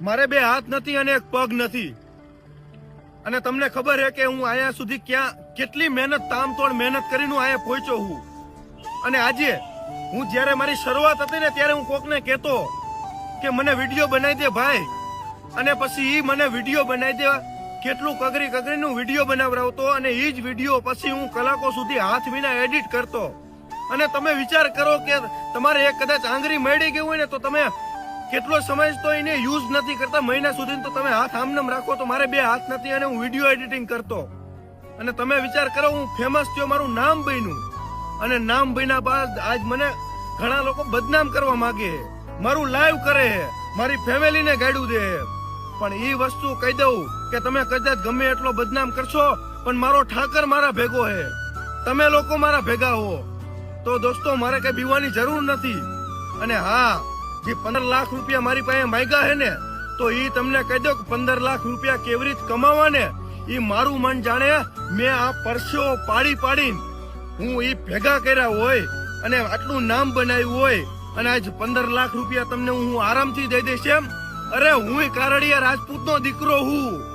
મારે બે હાથ નથી અને એક પગ નથી. અને તમને ખબર છે કે હું અહીંયા સુધી ક્યાં કેટલી મહેનત, તામતોડ મહેનત કરીને અહીંયા પહોંચ્યો હું. અને આજે હું જ્યારે મારી શરૂઆત હતી ને ત્યારે હું કોકને કહેતો કે મને વીડિયો બનાવી દે ભાઈ. અને પછી એ મને વીડિયો બનાવી દે, કેટલું કગરી કગરીનું વીડિયો બનાવડાવતો અને એ જ વીડિયો પછી હું કલાકો સુધી હાથ વિના એડિટ કરતો. અને તમે વિચાર કરો કે તમારે એક કદાચ આંગળી મળી ગઈ હોય ને તો તમે કેટલો સમય તો એને યુઝ નથી કરતા. મહિના સુધી તો તમે હાથ આમનામ રાખો તો મારે બે હાથ નથી અને હું વીડિયો એડિટિંગ કરતો. અને તમે વિચાર કરો, હું ફેમસ થયો, મારું નામ બન્યું. અને નામ બન્યા બાદ આજ મને ઘણા લોકો બદનામ કરવા માંગે મારું લાઈવ કરે મારી ફેમિલીને ગાડું દે. પણ એ વસ્તુ કહી દઉં કે તમે કદાચ ગમે એટલો બદનામ કરશો, પણ મારો ઠાકર મારા ભેગો છે. તમે લોકો મારા ભેગા હો. તો દોસ્તો, મારે કઈ બીવાની જરૂર નથી. અને હા જે પંદર લાખ રૂપિયા મારી પાસે માંગ્યા છે ને, તો ઈ તમને કહી દો કે પંદર લાખ રૂપિયા કેવી રીતે કમાવા ને ઈ મારું મન જાણે મેં આ પરસ્યો પાડી પાડીને હું ઈ ભેગા કર્યા હોય અને આટલું નામ બનાવ્યું હોય અને આજ પંદર લાખ રૂપિયા તમને હું આરામથી દઈ દઈશ એમ? અરે હું કારડિયા રાજપૂતનો દીકરો હું.